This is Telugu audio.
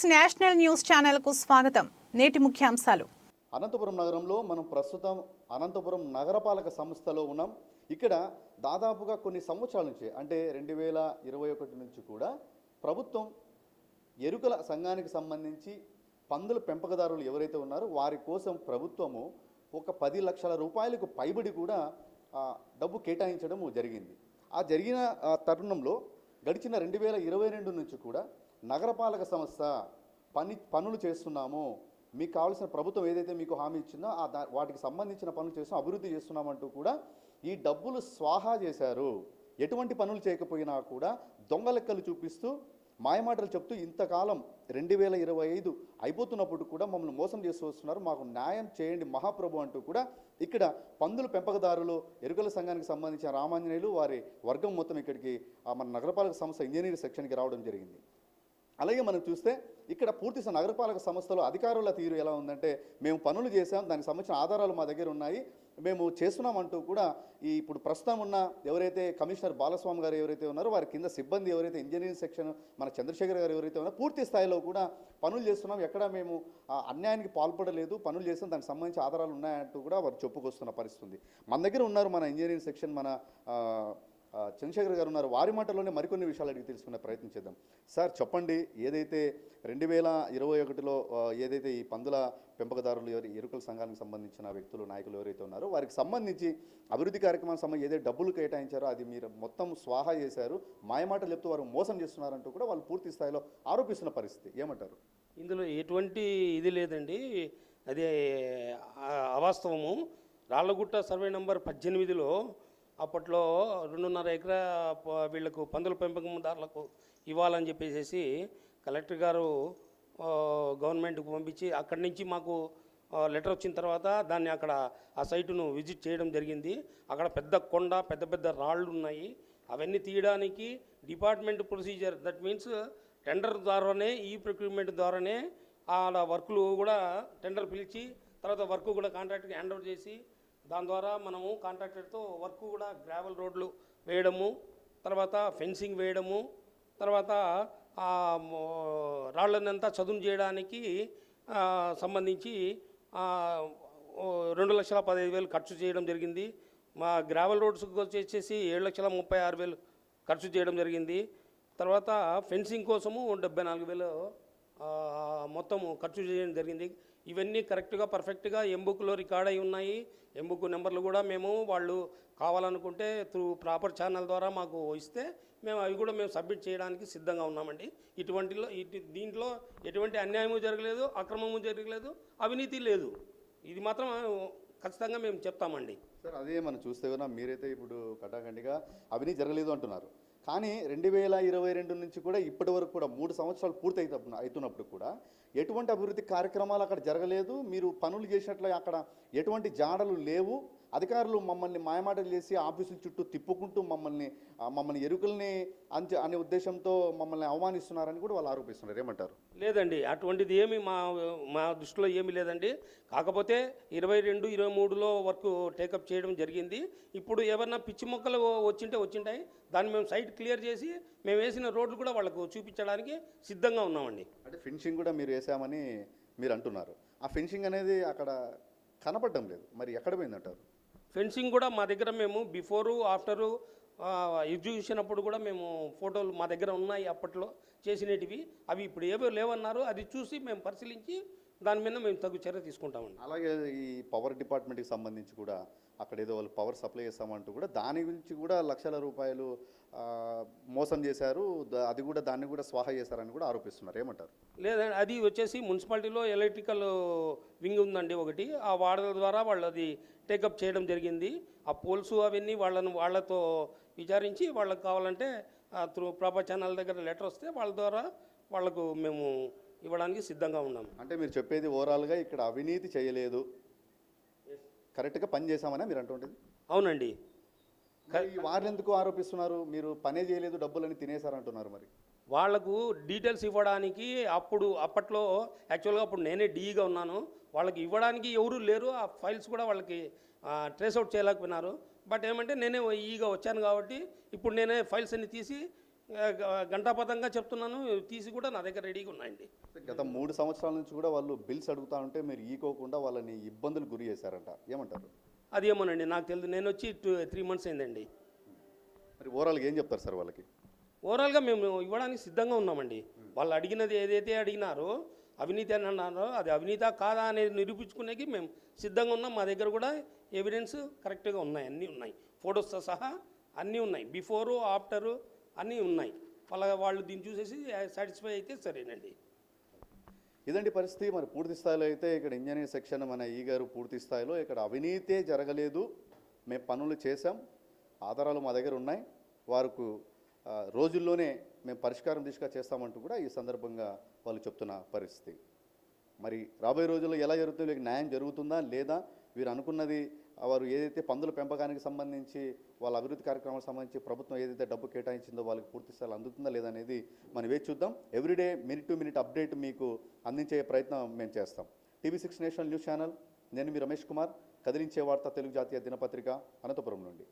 సిక్స్ నేషనల్ న్యూస్ ఛానల్కు స్వాగతం. నేటి ముఖ్యాంశాలు. అనంతపురం నగరంలో మనం ప్రస్తుతం అనంతపురం నగరపాలక సంస్థలో ఉన్నాం. ఇక్కడ దాదాపుగా కొన్ని సంవత్సరాల నుంచి అంటే రెండు వేల ఇరవై ఒకటి నుంచి కూడా ప్రభుత్వం ఎరుకల సంఘానికి సంబంధించి పందుల పెంపకదారులు ఎవరైతే ఉన్నారో వారి కోసం ప్రభుత్వము ఒక పది లక్షల రూపాయలకు పైబడి కూడా డబ్బు కేటాయించడం జరిగింది. ఆ జరిగిన తరుణంలో గడిచిన రెండు వేల ఇరవై రెండు నుంచి కూడా నగరపాలక సంస్థ పని పనులు చేస్తున్నాము. మీకు కావాల్సిన ప్రభుత్వం ఏదైతే మీకు హామీ ఇచ్చిందో ఆ వాటికి సంబంధించిన పనులు చేస్తున్నాం అభివృద్ధి చేస్తున్నామంటూ కూడా ఈ డబ్బులు స్వాహా చేశారు. ఎటువంటి పనులు చేయకపోయినా కూడా దొంగ లెక్కలు చూపిస్తూ మాయమాటలు చెప్తూ ఇంతకాలం రెండు వేల ఇరవై ఐదు అయిపోతున్నప్పుడు కూడా మమ్మల్ని మోసం చేస్తూ వస్తున్నారు. మాకు న్యాయం చేయండి మహాప్రభు అంటూ కూడా ఇక్కడ పందుల పెంపకదారులు ఎరుకల సంఘానికి సంబంధించిన రామాంజనేయులు వారి వర్గం మొత్తం ఇక్కడికి ఆ మన నగరపాలక సంస్థ ఇంజనీరింగ్ సెక్షన్కి రావడం జరిగింది. అలాగే మనం చూస్తే ఇక్కడ పూర్తి నగరపాలక సంస్థలో అధికారుల తీరు ఎలా ఉందంటే మేము పనులు చేసాం దానికి సంబంధించిన ఆధారాలు మా దగ్గర ఉన్నాయి మేము చేస్తున్నాం అంటూ కూడా ఈ ఇప్పుడు ప్రస్తుతం ఉన్న ఎవరైతే కమిషనర్ బాలస్వామి గారు ఎవరైతే ఉన్నారో వారి కింద సిబ్బంది ఎవరైతే ఇంజనీరింగ్ సెక్షన్ మన చంద్రశేఖర్ గారు ఎవరైతే ఉన్నారో పూర్తి స్థాయిలో కూడా పనులు చేస్తున్నాం. ఎక్కడ మేము ఆ, అన్యాయానికి పాల్పడలేదు పనులు చేస్తాం దానికి సంబంధించి ఆధారాలు ఉన్నాయంటూ కూడా వారు చెప్పుకొస్తున్న పరిస్థితి ఉంది. మన దగ్గర ఉన్నారు మన ఇంజనీరింగ్ సెక్షన్ మన చంద్రశేఖర్ గారు ఉన్నారు. వారి మాటల్లోనే మరికొన్ని విషయాలు అడిగి తెలుసుకునే ప్రయత్నం చేద్దాం. సార్ చెప్పండి. ఏదైతే రెండు వేల ఇరవై ఒకటిలో ఏదైతే ఈ పందుల పెంపకదారులు ఎవరి ఎరుకల సంఘానికి సంబంధించిన వ్యక్తులు నాయకులు ఎవరైతే ఉన్నారో వారికి సంబంధించి అభివృద్ధి కార్యక్రమాల సమయం ఏదైతే డబ్బులు కేటాయించారో అది మీరు మొత్తం స్వాహా చేశారు. మాయమాటలు చెప్తూ వారు మోసం చేస్తున్నారంటూ కూడా వాళ్ళు పూర్తి స్థాయిలో ఆరోపిస్తున్న పరిస్థితి. ఏమంటారు? ఇందులో ఎటువంటి ఇది లేదండి. అది అవాస్తవము. రాళ్ళగుట్ట సర్వే నంబర్ పద్దెనిమిదిలో అప్పట్లో రెండున్నర ఎకరా వీళ్ళకు వీళ్ళకు పందుల పెంపకందారులకు ఇవ్వాలని చెప్పేసి కలెక్టర్ గారు గవర్నమెంట్కి పంపించి అక్కడి నుంచి మాకు లెటర్ వచ్చిన తర్వాత దాన్ని అక్కడ ఆ సైటును విజిట్ చేయడం జరిగింది. అక్కడ పెద్ద కొండ పెద్ద పెద్ద రాళ్ళు ఉన్నాయి. అవన్నీ తీయడానికి department procedure that means tender ద్వారానే ఈ ప్రొక్యూర్మెంట్ ద్వారానే ఆ వర్కులు కూడా టెండర్ పిలిచి తర్వాత వర్క్ కూడా కాంట్రాక్ట్కి హ్యాండ్ ఓవర్ చేసి దాని ద్వారా మనము కాంట్రాక్టర్తో వర్క్ కూడా గ్రావెల్ రోడ్లు వేయడము తర్వాత ఫెన్సింగ్ వేయడము తర్వాత రాళ్ళనంతా చదును చేయడానికి సంబంధించి రెండు లక్షల పదహైదు వేలు ఖర్చు చేయడం జరిగింది. మా గ్రావెల్ రోడ్స్కి వచ్చేసి ఏడు లక్షల ముప్పై ఆరు వేలు ఖర్చు చేయడం జరిగింది. తర్వాత ఫెన్సింగ్ కోసము డెబ్బై నాలుగు వేలు మొత్తం ఖర్చు చేయడం జరిగింది. ఇవన్నీ కరెక్ట్గా పర్ఫెక్ట్గా ఎంబుక్లో రికార్డ్ అయి ఉన్నాయి. ఎంబుక్ నెంబర్లు కూడా మేము వాళ్ళు కావాలనుకుంటే త్రూ ప్రాపర్ ఛానల్ ద్వారా మాకు ఇస్తే మేము అవి కూడా మేము సబ్మిట్ చేయడానికి సిద్ధంగా ఉన్నామండి. ఇటువంటిలో ఇటు దీంట్లో ఎటువంటి అన్యాయము జరగలేదు అక్రమము జరగలేదు అవినీతి లేదు. ఇది మాత్రం ఖచ్చితంగా మేము చెప్తామండి. సార్ అదే మనం చూస్తే కూడా మీరైతే ఇప్పుడు కటాఖండిగా అవినీతి జరగలేదు అంటున్నారు. కానీ రెండు వేల ఇరవై రెండు నుంచి కూడా ఇప్పటి వరకు కూడా మూడు సంవత్సరాలు పూర్తి అవుతున్నప్పుడు కూడా ఎటువంటి అభివృద్ధి కార్యక్రమాలు అక్కడ జరగలేదు. మీరు పనులు చేసినట్లు అక్కడ ఎటువంటి జాడలు లేవు. అధికారులు మమ్మల్ని మాయమాటలు చేసి ఆఫీసుల చుట్టూ తిప్పుకుంటూ మమ్మల్ని మమ్మల్ని ఎరుకల్ని అంచే అనే ఉద్దేశంతో మమ్మల్ని అవమానిస్తున్నారని కూడా వాళ్ళు ఆరోపిస్తున్నారు. ఏమంటారు? లేదండి అటువంటిది ఏమి మా మా దృష్టిలో ఏమీ లేదండి. కాకపోతే ఇరవై రెండు ఇరవై మూడులో వర్క్ టేకప్ చేయడం జరిగింది. ఇప్పుడు ఏమన్నా పిచ్చి మొక్కలు వచ్చింటే వచ్చింటాయి. దాన్ని మేము సైట్ క్లియర్ చేసి మేము వేసిన రోడ్లు కూడా వాళ్ళకు చూపించడానికి సిద్ధంగా ఉన్నామండి. అంటే ఫినిషింగ్ కూడా మీరు వేసామని మీరు అంటున్నారు. ఆ ఫినిషింగ్ అనేది అక్కడ కనపడడం లేదు. మరి ఎక్కడ పోయిందంటారు? ఫెన్సింగ్ కూడా మా దగ్గర మేము బిఫోరు ఆఫ్టరు ఎగ్జిబిషన్ అప్పుడు కూడా మేము ఫోటోలు మా దగ్గర ఉన్నాయి అప్పట్లో చేసినటివి. అవి ఇప్పుడు ఏవో లేవన్నారు. అది చూసి మేము పరిశీలించి దాని మీద మేము తగు చర్య తీసుకుంటామండి. అలాగే ఈ పవర్ డిపార్ట్మెంట్కి సంబంధించి కూడా అక్కడ ఏదో వాళ్ళు పవర్ సప్లై చేస్తామంటూ కూడా దాని గురించి కూడా లక్షల రూపాయలు మోసం చేశారు. అది కూడా దాన్ని కూడా స్వాహ చేశారని కూడా ఆరోపిస్తున్నారు. ఏమంటారు? లేదండి అది వచ్చేసి మున్సిపాలిటీలో ఎలక్ట్రికల్ వింగ్ ఉందండి ఒకటి. ఆ వాడల ద్వారా వాళ్ళు అది టేకప్ చేయడం జరిగింది. ఆ పోల్స్ అవన్నీ వాళ్ళను వాళ్ళతో విచారించి వాళ్ళకి కావాలంటే త్రూ ప్రాపర్ ఛానల్ దగ్గర లెటర్ వస్తే వాళ్ళ ద్వారా వాళ్ళకు మేము ఇవ్వడానికి సిద్ధంగా ఉన్నాము అంటే మీరు చెప్పేది ఓవరాల్గా ఇక్కడ అవినీతి చేయలేదు. కరెక్ట్గా పని చేశామని మీరు అంటుంటుంది అవునండి. వారిని ఎందుకు ఆరోపిస్తున్నారు? మీరు పనే చేయలేదు డబ్బులని తినేశారంటున్నారు మరి. వాళ్ళకు డీటెయిల్స్ ఇవ్వడానికి అప్పుడు అప్పట్లో యాక్చువల్గా అప్పుడు నేనే డీఈగా ఉన్నాను. వాళ్ళకి ఇవ్వడానికి ఎవరు లేరు. ఆ ఫైల్స్ కూడా వాళ్ళకి ట్రేస్ అవుట్ చేయలేకపోయినారు. బట్ ఏమంటే నేనే ఈగా వచ్చాను కాబట్టి ఇప్పుడు నేనే ఫైల్స్ అన్ని తీసి గంటాపదంగా చెప్తున్నాను. తీసి కూడా నా దగ్గర రెడీగా ఉన్నాయండి. గత మూడు సంవత్సరాల నుంచి కూడా వాళ్ళు బిల్స్ అడుగుతా ఉంటే మీరు ఈకోకుండా వాళ్ళని ఇబ్బందులు గురి చేశారంట. ఏమంటారు? అది ఏమోనండి నాకు తెలియదు నేను వచ్చి టూ త్రీ మంత్స్ అయిందండి. మరి ఓవరాల్గా ఏం చెప్తారు సార్ వాళ్ళకి? ఓవరాల్గా మేము ఇవ్వడానికి సిద్ధంగా ఉన్నామండి. వాళ్ళు అడిగినది ఏదైతే అడిగినారో అవినీతి అని అన్నారో అది అవినీతా కాదా అనేది నిరూపించుకునేకి మేము సిద్ధంగా ఉన్నాం. మా దగ్గర కూడా ఎవిడెన్స్ కరెక్ట్గా ఉన్నాయి అన్నీ ఉన్నాయి. ఫొటోస్తో సహా అన్నీ ఉన్నాయి. బిఫోరు ఆఫ్టరు అన్నీ ఉన్నాయి. వాళ్ళ వాళ్ళు దీన్ని చూసేసి సాటిస్ఫై అయితే సరేనండి. ఇదండి పరిస్థితి. మరి పూర్తి స్థాయిలో అయితే ఇక్కడ ఇంజనీర్ సెక్షన్ మన ఈ గారు పూర్తి స్థాయిలో ఇక్కడ అవినీతే జరగలేదు. మేము పనులు చేశాం. ఆధారాలు మా దగ్గర ఉన్నాయి. వారికి రోజుల్లోనే మేము పరిష్కారం దిశగా చేస్తామంటూ కూడా ఈ సందర్భంగా వాళ్ళు చెప్తున్న పరిస్థితి. మరి రాబోయే రోజుల్లో ఎలా జరుగుతుంది న్యాయం జరుగుతుందా లేదా? వీరు అనుకున్నది వారు ఏదైతే పందుల పెంపకానికి సంబంధించి వాళ్ళ అభివృద్ధి కార్యక్రమాలకు సంబంధించి ప్రభుత్వం ఏదైతే డబ్బు కేటాయించిందో వాళ్ళకి పూర్తి స్థాయిలో అందుతుందా లేదా అనేది మనం వేచి చూద్దాం. Everyday minute to minute update మీకు అందించే ప్రయత్నం మేము చేస్తాం. TV six national news channel నేను మీ రమేష్ కుమార్. కదిలించే వార్త తెలుగు జాతీయ దినపత్రిక అనంతపురం నుండి.